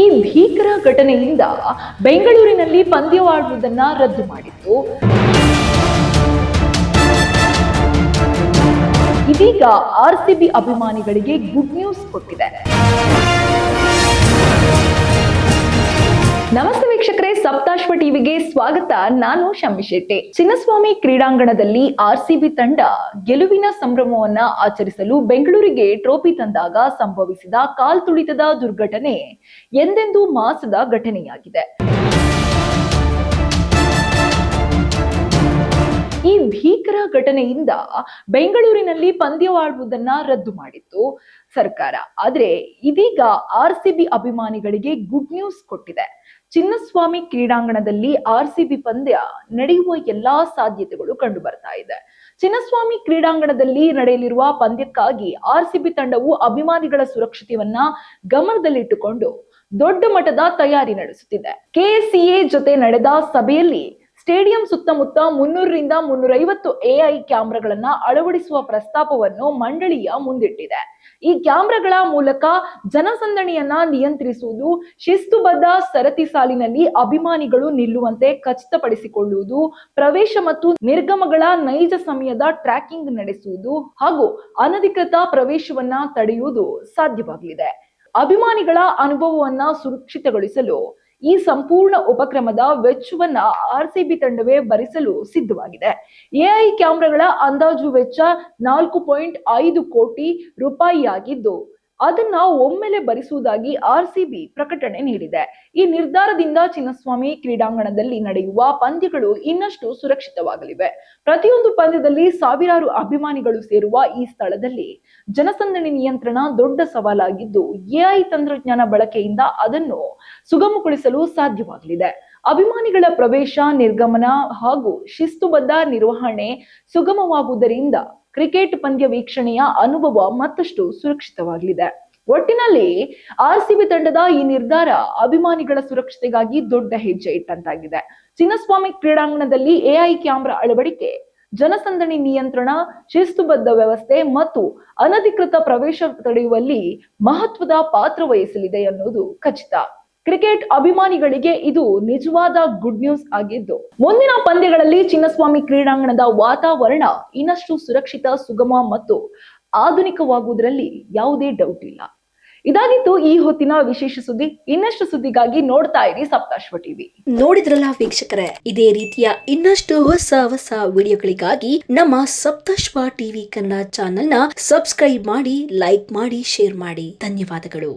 ಈ ಭೀಕರ ಘಟನೆಯಿಂದ ಬೆಂಗಳೂರಿನಲ್ಲಿ ಪಂದ್ಯವಾಡುವುದನ್ನ ರದ್ದು ಮಾಡಿತ್ತು ಇದೀಗ ಆರ್ಸಿಬಿ ಅಭಿಮಾನಿಗಳಿಗೆ ಗುಡ್ ನ್ಯೂಸ್ ಕೊಟ್ಟಿದೆ. ನಮಸ್ತೆ ಸಪ್ತಾಶ್ವ ಟಿವಿಗೆ ಸ್ವಾಗತ. ನಾನು ಶಮ್ಮಿ ಶೆಟ್ಟಿ ಚಿನ್ನಸ್ವಾಮಿ ಕ್ರೀಡಾಂಗಣದಲ್ಲಿ ಆರ್ಸಿಬಿ ತಂಡ ಗೆಲುವಿನ ಸಂಭ್ರಮವನ್ನ ಆಚರಿಸಲು ಬೆಂಗಳೂರಿಗೆ ಟ್ರೋಫಿ ತಂದಾಗ ಸಂಭವಿಸಿದ ಕಾಲ್ತುಳಿತದ ದುರ್ಘಟನೆ ಎಂದೆಂದೂ ಮಾಸದ ಘಟನೆಯಾಗಿದೆ. ಘಟನೆಯಿಂದ ಬೆಂಗಳೂರಿನಲ್ಲಿ ಪಂದ್ಯವಾಡುವುದನ್ನ ರದ್ದು ಮಾಡಿತ್ತು ಸರ್ಕಾರ. ಆದ್ರೆ ಇದೀಗ ಆರ್ಸಿಬಿ ಅಭಿಮಾನಿಗಳಿಗೆ ಗುಡ್ ನ್ಯೂಸ್ ಕೊಟ್ಟಿದೆ. ಚಿನ್ನಸ್ವಾಮಿ ಕ್ರೀಡಾಂಗಣದಲ್ಲಿ ಆರ್ಸಿಬಿ ಪಂದ್ಯ ನಡೆಯುವ ಎಲ್ಲಾ ಸಾಧ್ಯತೆಗಳು ಕಂಡು ಬರ್ತಾ ಇದೆ. ಚಿನ್ನಸ್ವಾಮಿ ಕ್ರೀಡಾಂಗಣದಲ್ಲಿ ನಡೆಯಲಿರುವ ಪಂದ್ಯಕ್ಕಾಗಿ ಆರ್ಸಿಬಿ ತಂಡವು ಅಭಿಮಾನಿಗಳ ಸುರಕ್ಷತೆಯನ್ನ ಗಮನದಲ್ಲಿಟ್ಟುಕೊಂಡು ದೊಡ್ಡ ಮಟ್ಟದ ತಯಾರಿ ನಡೆಸುತ್ತಿದೆ. ಕೆಎಸ್ಸಿಎ ಜೊತೆ ನಡೆದ ಸಭೆಯಲ್ಲಿ ಸ್ಟೇಡಿಯಂ ಸುತ್ತಮುತ್ತ ಮುನ್ನೂರರಿಂದ ಮುನ್ನೂರೈವತ್ತು ಎಐ ಕ್ಯಾಮ್ರಾಗಳನ್ನ ಅಳವಡಿಸುವ ಪ್ರಸ್ತಾಪವನ್ನು ಮಂಡಳಿಯ ಮುಂದಿಟ್ಟಿದೆ. ಈ ಕ್ಯಾಮ್ರಾಗಳ ಮೂಲಕ ಜನಸಂದಣಿಯನ್ನ ನಿಯಂತ್ರಿಸುವುದು, ಶಿಸ್ತುಬದ್ಧ ಸರತಿ ಸಾಲಿನಲ್ಲಿ ಅಭಿಮಾನಿಗಳು ನಿಲ್ಲುವಂತೆ ಖಚಿತಪಡಿಸಿಕೊಳ್ಳುವುದು, ಪ್ರವೇಶ ಮತ್ತು ನಿರ್ಗಮಗಳ ನೈಜ ಸಮಯದ ಟ್ರ್ಯಾಕಿಂಗ್ ನಡೆಸುವುದು ಹಾಗೂ ಅನಧಿಕೃತ ಪ್ರವೇಶವನ್ನ ತಡೆಯುವುದು ಸಾಧ್ಯವಾಗಲಿದೆ. ಅಭಿಮಾನಿಗಳ ಅನುಭವವನ್ನ ಸುರಕ್ಷಿತಗೊಳಿಸಲು ಈ ಸಂಪೂರ್ಣ ಉಪಕ್ರಮದ ವೆಚ್ಚವನ್ನ ಆರ್ ಸಿ ಬಿ ತಂಡವೇ ಭರಿಸಲು ಸಿದ್ಧವಾಗಿದೆ. ಎಐ ಕ್ಯಾಮ್ರಾಗಳ ಅಂದಾಜು ವೆಚ್ಚ ನಾಲ್ಕು ಪಾಯಿಂಟ್ ಐದು ಕೋಟಿ ರೂಪಾಯಿಯಾಗಿದ್ದು ಅದನ್ನ ಒಮ್ಮೆಲೆ ಭರಿಸುವುದಾಗಿ ಆರ್ ಆರ್ಸಿಬಿ ಪ್ರಕಟಣೆ ನೀಡಿದೆ. ಈ ನಿರ್ಧಾರದಿಂದ ಚಿನ್ನಸ್ವಾಮಿ ಕ್ರೀಡಾಂಗಣದಲ್ಲಿ ನಡೆಯುವ ಪಂದ್ಯಗಳು ಇನ್ನಷ್ಟು ಸುರಕ್ಷಿತವಾಗಲಿವೆ. ಪ್ರತಿಯೊಂದು ಪಂದ್ಯದಲ್ಲಿ ಸಾವಿರಾರು ಅಭಿಮಾನಿಗಳು ಸೇರುವ ಈ ಸ್ಥಳದಲ್ಲಿ ಜನಸಂದಣಿ ನಿಯಂತ್ರಣ ದೊಡ್ಡ ಸವಾಲಾಗಿದ್ದು ಎಐ ತಂತ್ರಜ್ಞಾನ ಬಳಕೆಯಿಂದ ಅದನ್ನು ಸುಗಮಗೊಳಿಸಲು ಸಾಧ್ಯವಾಗಲಿದೆ. ಅಭಿಮಾನಿಗಳ ಪ್ರವೇಶ, ನಿರ್ಗಮನ ಹಾಗೂ ಶಿಸ್ತುಬದ್ಧ ನಿರ್ವಹಣೆ ಸುಗಮವಾಗುವುದರಿಂದ ಕ್ರಿಕೆಟ್ ಪಂದ್ಯ ವೀಕ್ಷಣೆಯ ಅನುಭವ ಮತ್ತಷ್ಟು ಸುರಕ್ಷಿತವಾಗಲಿದೆ. ಒಟ್ಟಿನಲ್ಲಿ ಆರ್ ಸಿಬಿ ತಂಡದ ಈ ನಿರ್ಧಾರ ಅಭಿಮಾನಿಗಳ ಸುರಕ್ಷತೆಗಾಗಿ ದೊಡ್ಡ ಹೆಜ್ಜೆ ಇಟ್ಟಂತಾಗಿದೆ. ಚಿನ್ನಸ್ವಾಮಿ ಕ್ರೀಡಾಂಗಣದಲ್ಲಿ ಎಐ ಕ್ಯಾಮೆರಾ ಅಳವಡಿಕೆ, ಜನಸಂದಣಿ ನಿಯಂತ್ರಣ, ಶಿಸ್ತುಬದ್ಧ ವ್ಯವಸ್ಥೆ ಮತ್ತು ಅನಧಿಕೃತ ಪ್ರವೇಶ ತಡೆಯುವಲ್ಲಿ ಮಹತ್ವದ ಪಾತ್ರ ವಹಿಸಲಿದೆ ಅನ್ನೋದು ಖಚಿತ. ಕ್ರಿಕೆಟ್ ಅಭಿಮಾನಿಗಳಿಗೆ ಇದು ನಿಜವಾದ ಗುಡ್ ನ್ಯೂಸ್ ಆಗಿದ್ದು, ಮುಂದಿನ ಪಂದ್ಯಗಳಲ್ಲಿ ಚಿನ್ನಸ್ವಾಮಿ ಕ್ರೀಡಾಂಗಣದ ವಾತಾವರಣ ಇನ್ನಷ್ಟು ಸುರಕ್ಷಿತ, ಸುಗಮ ಮತ್ತು ಆಧುನಿಕವಾಗುವುದರಲ್ಲಿ ಯಾವುದೇ ಡೌಟ್ ಇಲ್ಲ. ಇದಾಗಿತ್ತು ಈ ಹೊತ್ತಿನ ವಿಶೇಷ ಸುದ್ದಿ. ಇನ್ನಷ್ಟು ಸುದ್ದಿಗಾಗಿ ನೋಡ್ತಾ ಇರಿ ಸಪ್ತಾಶ್ವ ಟಿವಿ. ನೋಡಿದ್ರಲ್ಲ ವೀಕ್ಷಕರೇ, ಇದೇ ರೀತಿಯ ಇನ್ನಷ್ಟು ಹೊಸ ಹೊಸ ವಿಡಿಯೋಗಳಿಗಾಗಿ ನಮ್ಮ ಸಪ್ತಶ್ವ ಟಿವಿ ಕನ್ನಡ ಚಾನೆಲ್ನ ಸಬ್ಸ್ಕ್ರೈಬ್ ಮಾಡಿ ಲೈಕ್ ಮಾಡಿ ಶೇರ್ ಮಾಡಿ. ಧನ್ಯವಾದಗಳು.